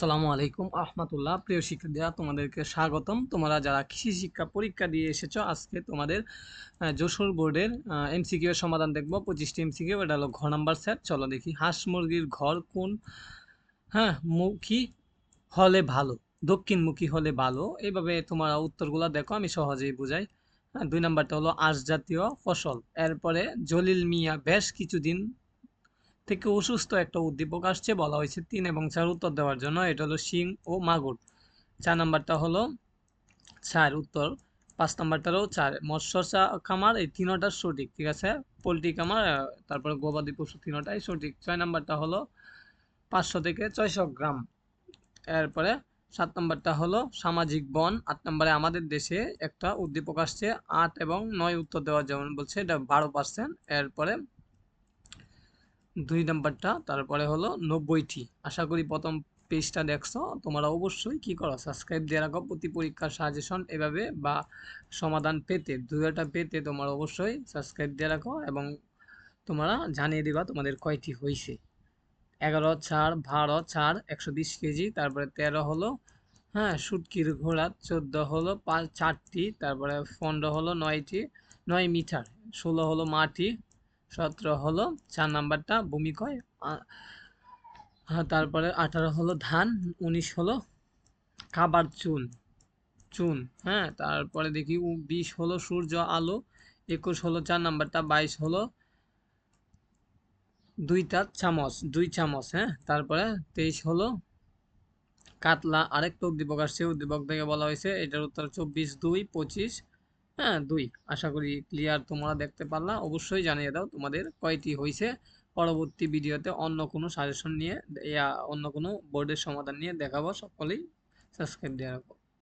আসসালামু আলাইকুম, আহমতুল্লাহ। প্রিয় শিক্ষার্থীরা, তোমাদেরকে স্বাগতম। তোমরা যারা কৃষি শিক্ষা পরীক্ষা দিয়ে এসেছ, আজকে তোমাদের যশোর বোর্ডের এমসিকিউ সমাধান দেখব। পঁচিশটি এমসিকিউ এটা হলো ঘ নাম্বার সেট চলো দেখি, হাঁস মুরগির ঘর কোন হ্যাঁ মুখী হলে ভালো, দক্ষিণমুখী হলে ভালো। এইভাবে তোমরা উত্তরগুলো দেখো, আমি সহজেই বুঝাই। হ্যাঁ দুই নাম্বারটা হলো আঁশ জাতীয় ফসল। এরপরে জলিল মিয়া বেশ কিছুদিন থেকে অসুস্থ একটা উদ্দীপক আসছে, বলা হয়েছে তিন, এবং চার উত্তর দেওয়ার জন্য এটা হলো শিং ও মাগুর। চার নাম্বারটা হলো চার উত্তর, পাঁচ নাম্বারটারও চার মৎস্য খামার, এই তিনোটা সঠিক, ঠিক আছে? পোলট্রি খামার তারপরে গবাদি পশু তিনোটাই সঠিক। ছয় নাম্বারটা হলো পাঁচশো থেকে ছয়শো গ্রাম। এরপরে সাত নম্বরটা হলো সামাজিক বন, আট নম্বরে আমাদের দেশে একটা উদ্দীপক আসছে, আট এবং নয় উত্তর দেওয়ার যেমন বলছে, এটা বারো পার্সেন্ট এরপরে দুই নাম্বারটা, তারপরে হলো নব্বইটি। আশা করি প্রথম পেজটা দেখছ। তোমরা অবশ্যই কি করো সাবস্ক্রাইব দিয়ে রাখো। প্রতি পরীক্ষার সাজেশন এভাবে বা সমাধান পেতে, দুইটা পেতে তোমরা অবশ্যই সাবস্ক্রাইব দিয়ে রাখো এবং তোমরা জানিয়ে দিবা তোমাদের কয়টি হয়েছে এগারো, চার, বারো, চার, একশো বিশ কেজি, তারপরে তেরো হলো হ্যাঁ শুটকির ঘোড়া, চোদ্দ হলো পাঁচ চারটি, তারপরে পনেরো হলো নয়টি, নয় মিটার, ষোলো হলো মাটি সতেরো হলো, চার নাম্বারটা ভূমিকয় তারপরে আঠারো হলো ধান, উনিশ হলো খাবার চুন চুন হ্যাঁ তারপরে দেখি বিশ হলো সূর্য, আলো, একুশ হলো চার নাম্বারটা, বাইশ হলো দুইটা চামচ, দুই চামচ হ্যাঁ তারপরে তেইশ হলো কাতলা, আরেকটা উদ্দীপক আসছে, উদ্দীপক থেকে বলা হয়েছে, এটার উত্তর চব্বিশ দুই পঁচিশ হ্যাঁ দুই। আশা করি ক্লিয়ার তোমরা দেখতে পারলা। অবশ্যই জানিয়ে দাও তোমাদের কয়টি হয়েছে পরবর্তী ভিডিওতে অন্য কোনো সাজেশন নিয়ে অন্য কোনো বোর্ডের সমাধান নিয়ে দেখাবো। সকলেই সাবস্ক্রাইব দিয়ে রাখো।